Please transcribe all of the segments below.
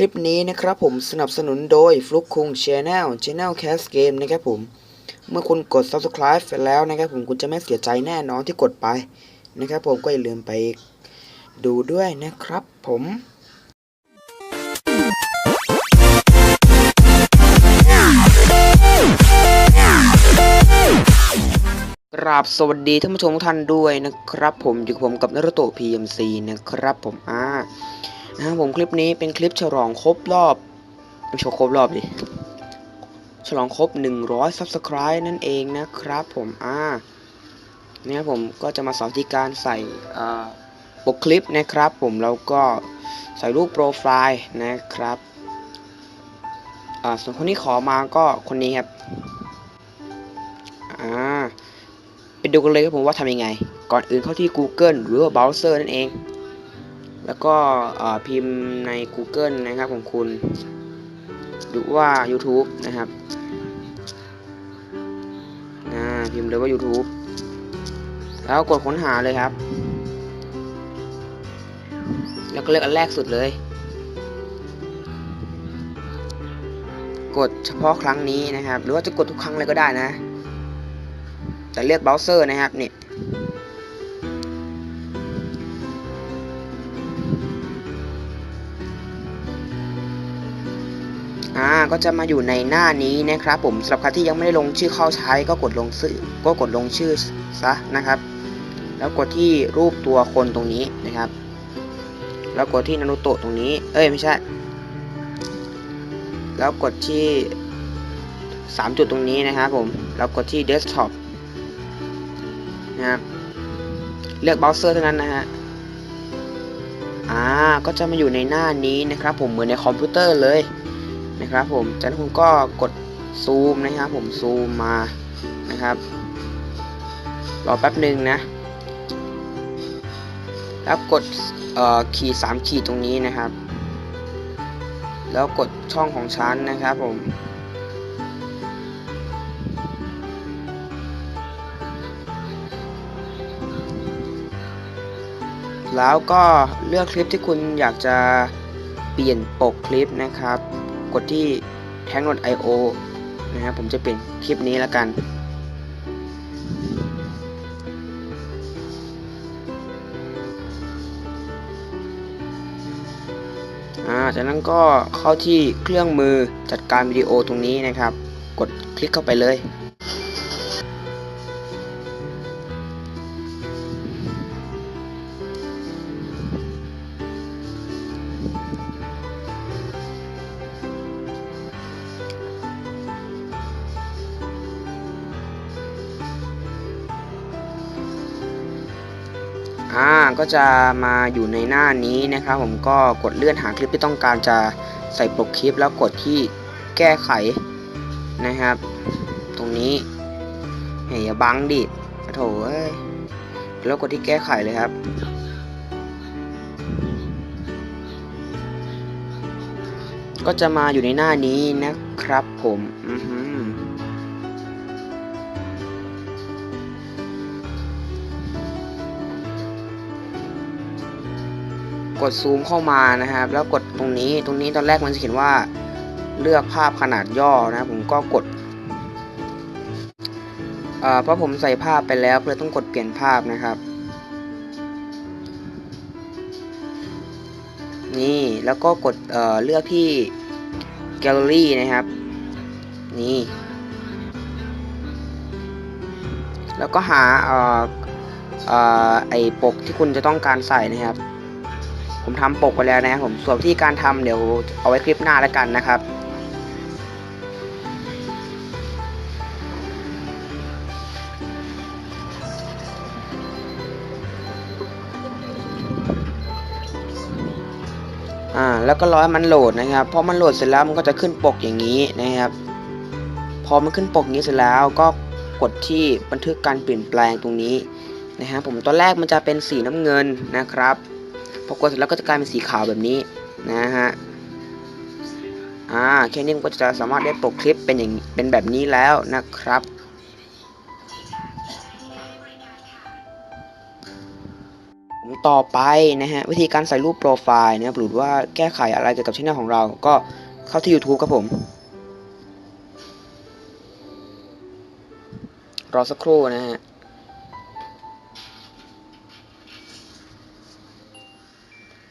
ลิปนี้นะครับผมสนับสนุนโดยฟลุกคุง Channel Channel Cast Game นะครับผม เมื่อคุณกด Subscribe ไปแล้วนะครับผมคุณจะไม่เสียใจแน่นอนที่กดไปนะครับผมก็อย่าลืมไปดูด้วยนะครับผมกราบสวัสดีท่านผู้ชมทุกท่านด้วยนะครับผมอยู่กับผมกับนรโตะ PMC นะครับผมอ่า นะครับผมคลิปนี้เป็นคลิปฉลองครบรอบไม่ใช่ครบรอบดิฉลองครบ 100 Subscribe นั่นเองนะครับผมอ่าเนี่ยผมก็จะมาสอนวิธีการใส่ปกคลิปนะครับผมแล้วก็ใส่รูปโปรไฟล์นะครับส่วนคนที่ขอมาก็คนนี้ครับอ่าไปดูกันเลยครับผมว่าทำยังไง ก่อนอื่นเข้าที่ Google หรือว่าเบราว์เซอร์นั่นเอง แล้วก็พิมพ์ใน Google นะครับของคุณ หรือว่า YouTube นะครับนะพิมพ์เลยว่า YouTube แล้วกดค้นหาเลยครับ แล้วก็เลือกอันแรกสุดเลย กดเฉพาะครั้งนี้นะครับ หรือว่าจะกดทุกครั้งเลยก็ได้นะ แต่เลือกเบราว์เซอร์นะครับนี่อ่ ก็จะมาอยู่ในหน้านี้นะครับ ผมสำหรับใครที่ยังไม่ได้ลงชื่อเข้าใช้ก็กดลงชื่อก็กดลงชื่อซะนะครับ แล้วกดที่รูปตัวคนตรงนี้นะครับ แล้วกดที่นารูโตะตรงนี้ เอ้ยไม่ใช่ แล้วกดที่สามจุดตรงนี้นะครับผมแล้วกดที่ desktop นะครับเลือกเบราว์เซอร์เท่านั้นนะฮะอ่าก็จะมาอยู่ในหน้านี้นะครับ ผมเหมือนในคอมพิวเตอร์เลย นะครับ ผมจากนั้นคุณก็กดซูมนะครับ ผมซูมมานะครับรอแป๊บหนึ่งนะแล้วกดขีดสามขีดตรงนี้นะครับ แล้วกดช่องของชั้นนะครับผมแล้วก็เลือกคลิปที่คุณอยากจะเปลี่ยนปกคลิปนะครับ กดที่ t a n k i o นะครับผมจะเปลี่ยนคลิปนี้แล้วกัน จากนั้นก็เข้าที่เครื่องมือจัดการวิดีโอตรงนี้นะครับ กดคลิกเข้าไปเลย อ่าก็จะมาอยู่ในหน้านี้นะครับผมก็กดเลื่อนหาคลิปที่ต้องการจะใส่ปกคลิปแล้วกดที่แก้ไขนะครับ ตรงนี้เฮ้ยอย่าบังดิโถเอ้ยแล้วกดที่แก้ไขเลยครับ ก็จะมาอยู่ในหน้านี้นะครับผมอือ กดซูมเข้ามานะครับ แล้วกดตรงนี้ตรงนี้ตอนแรกมันจะเขียนว่าเลือกภาพขนาดย่อนะผมก็กดเพราะผมใส่ภาพไปแล้วเลยต้องกดเปลี่ยนภาพนะครับ นี่แล้วก็กดเเลือกที่แกลเลอรี่นะครับ นี่ แล้วก็หาอ่อเอ่อไอปกที่คุณจะต้องการใส่นะครับ ผมทำปกไปแล้วนะครับผมส่วนที่การทำเดี๋ยวเอาไว้คลิปหน้าแล้วกันนะครับอ่าแล้วก็รอให้มันโหลดนะครับพอมันโหลดเสร็จแล้วมันก็จะขึ้นปกอย่างนี้นะครับ พอมันขึ้นปกนี้เสร็จแล้วก็กดที่บันทึกการเปลี่ยนแปลงตรงนี้นะฮะผมตอนแรกมันจะเป็นสีน้ำเงินนะครับ พอกดเสร็จแล้วก็จะกลายเป็นสีขาวแบบนี้นะฮะอ่าแค่นี้ก็จะสามารถได้ปกคลิปเป็นอย่างเป็นแบบนี้แล้วนะครับผมต่อไปนะฮะวิธีการใส่รูปโปรไฟล์นะครับหรือว่าแก้ไขอะไรเกี่ยวกับช่องของเรา ก็เข้าที่ YouTube ครับผม รอสักครู่นะฮะ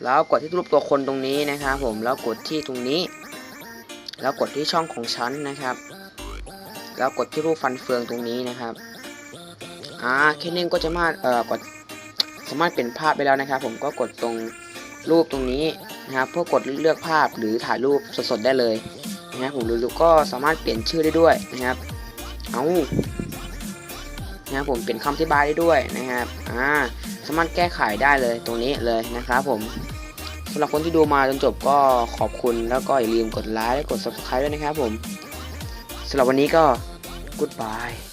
แล้วกดที่รูปตัวคนตรงนี้นะครับผมแล้วกดที่ตรงนี้ แล้วกดที่ช่องของฉันนะครับ แล้วกดที่รูปฟันเฟืองตรงนี้นะครับอ่าแค่นี้ก็จะมาเอ่อกดสามารถเปลี่ยนภาพไปแล้วนะครับ ผมก็กดตรงรูปตรงนี้นะครับเพื่อกดเลือกภาพหรือถ่ายรูปสดๆได้เลยนะครับผมหรือก็สามารถเปลี่ยนชื่อได้ด้วยนะครับเอานะครับผมเปลี่ยนคำอธิบายได้ด้วยนะครับอ่าสามารถแก้ไขได้เลยตรงนี้เลยนะครับผม สำหรับคนที่ดูมาจนจบก็ขอบคุณแล้วก็อย่าลืมกดไลค์และกด subscribe ด้วยนะครับผมสำหรับวันนี้ก็ goodbye